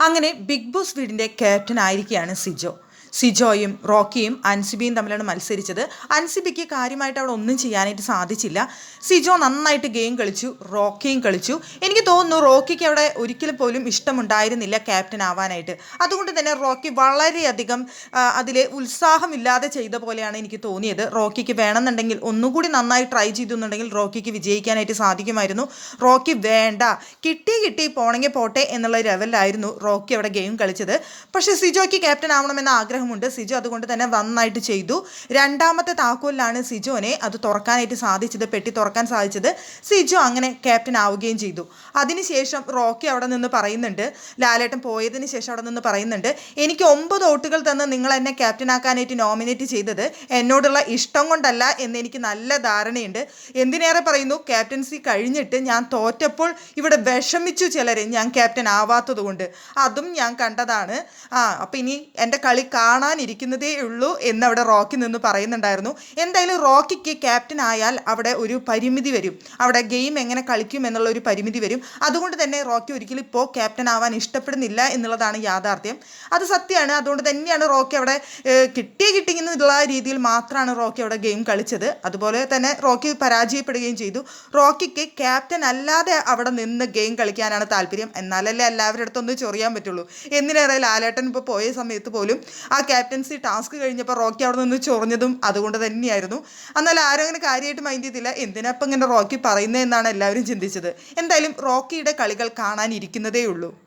അങ്ങനെ big boss വീടിന്റെ captain ആയിരിക്കുകയാണ് സിജോ. സിജോയും റോക്കിയും അൻസിബിയും തമ്മിലാണ് മത്സരിച്ചത്. അൻസിബിക്ക് കാര്യമായിട്ട് അവിടെ ഒന്നും ചെയ്യാനായിട്ട് സാധിച്ചില്ല. സിജോ നന്നായിട്ട് ഗെയിം കളിച്ചു റോക്കിയും കളിച്ചു. എനിക്ക് തോന്നുന്നു റോക്കിക്ക് അവിടെ ഒരിക്കലും പോലും ഇഷ്ടമുണ്ടായിരുന്നില്ല ക്യാപ്റ്റൻ ആവാനായിട്ട്. അതുകൊണ്ട് തന്നെ റോക്കി വളരെയധികം അതിൽ ഉത്സാഹമില്ലാതെ ചെയ്ത പോലെയാണ് എനിക്ക് തോന്നിയത്. റോക്കിക്ക് വേണമെന്നുണ്ടെങ്കിൽ ഒന്നുകൂടി നന്നായി ട്രൈ ചെയ്തെന്നുണ്ടെങ്കിൽ റോക്കിക്ക് വിജയിക്കാനായിട്ട് സാധിക്കുമായിരുന്നു. റോക്കി വേണ്ട കിട്ടി കിട്ടി പോണെങ്കിൽ പോട്ടെ എന്നുള്ള ലെവലിലായിരുന്നു റോക്കി അവിടെ ഗെയിം കളിച്ചത്. പക്ഷേ സിജോയ്ക്ക് ക്യാപ്റ്റൻ ആവണമെന്ന ആഗ്രഹമുണ്ട് സിജു അതുകൊണ്ട് തന്നെ നന്നായിട്ട് ചെയ്തു. രണ്ടാമത്തെ താക്കോലിലാണ് സിജുവിനെ അത് തുറക്കാനായിട്ട് സാധിച്ചത് പെട്ടി തുറക്കാൻ സാധിച്ചത്. സിജു അങ്ങനെ ക്യാപ്റ്റൻ ആവുകയും ചെയ്തു. അതിനുശേഷം റോക്കി അവിടെ നിന്ന് പറയുന്നുണ്ട് ലാലേട്ടൻ പോയതിന് ശേഷം അവിടെ നിന്ന് പറയുന്നുണ്ട് എനിക്ക് ഒമ്പത് വോട്ടുകൾ തന്ന് നിങ്ങൾ എന്നെ ക്യാപ്റ്റൻ ആക്കാനായിട്ട് നോമിനേറ്റ് ചെയ്തത് എന്നോടുള്ള ഇഷ്ടം കൊണ്ടല്ല എന്ന് എനിക്ക് നല്ല ധാരണയുണ്ട്. എന്തിനേറെ പറയുന്നു ക്യാപ്റ്റൻസി കഴിഞ്ഞിട്ട് ഞാൻ തോറ്റപ്പോൾ ഇവിടെ വിഷമിച്ചു ചിലരെ ഞാൻ ക്യാപ്റ്റൻ ആവാത്തത് കൊണ്ട് അതും ഞാൻ കണ്ടതാണ്. ആ അപ്പം ഇനി എന്റെ കളി കാണാനിരിക്കുന്നതേ ഉള്ളൂ എന്ന് അവിടെ റോക്കി നിന്ന് പറയുന്നുണ്ടായിരുന്നു. എന്തായാലും റോക്കിക്ക് ക്യാപ്റ്റൻ ആയാൽ അവിടെ ഒരു പരിമിതി വരും. അവിടെ ഗെയിം എങ്ങനെ കളിക്കും എന്നുള്ള ഒരു പരിമിതി വരും. അതുകൊണ്ട് തന്നെ റോക്കി ഒരിക്കലും ഇപ്പോൾ ക്യാപ്റ്റൻ ആവാൻ ഇഷ്ടപ്പെടുന്നില്ല എന്നുള്ളതാണ് യാഥാർത്ഥ്യം. അത് സത്യമാണ്. അതുകൊണ്ട് തന്നെയാണ് റോക്കി അവിടെ കിട്ടി കിട്ടി എന്നുള്ള രീതിയിൽ മാത്രമാണ് റോക്കി അവിടെ ഗെയിം കളിച്ചത്. അതുപോലെ തന്നെ റോക്കി പരാജയപ്പെടുകയും ചെയ്തു. റോക്കിക്ക് ക്യാപ്റ്റൻ അല്ലാതെ അവിടെ നിന്ന് ഗെയിം കളിക്കാനാണ് താല്പര്യം. എന്നാലല്ലേ എല്ലാവരുടെ അടുത്തൊന്നും ചൊറിയാൻ പറ്റുള്ളൂ. എന്തിനേറെ ലാലേട്ടൻ ഇപ്പോൾ പോയ സമയത്ത് പോലും ആ ക്യാപ്റ്റൻസി ടാസ്ക് കഴിഞ്ഞപ്പോൾ റോക്കി അവിടെ നിന്ന് ചൊറിഞ്ഞതും അതുകൊണ്ട് തന്നെയായിരുന്നു. എന്നാൽ ആരും അങ്ങനെ കാര്യമായിട്ട് മൈൻഡ് ചെയ്തില്ല. എന്തിനപ്പം ഇങ്ങനെ റോക്കി പറയുന്നത് എന്നാണ് എല്ലാവരും ചിന്തിച്ചത്. എന്തായാലും റോക്കിയുടെ കളികൾ കാണാനിരിക്കുന്നതേ ഉള്ളൂ.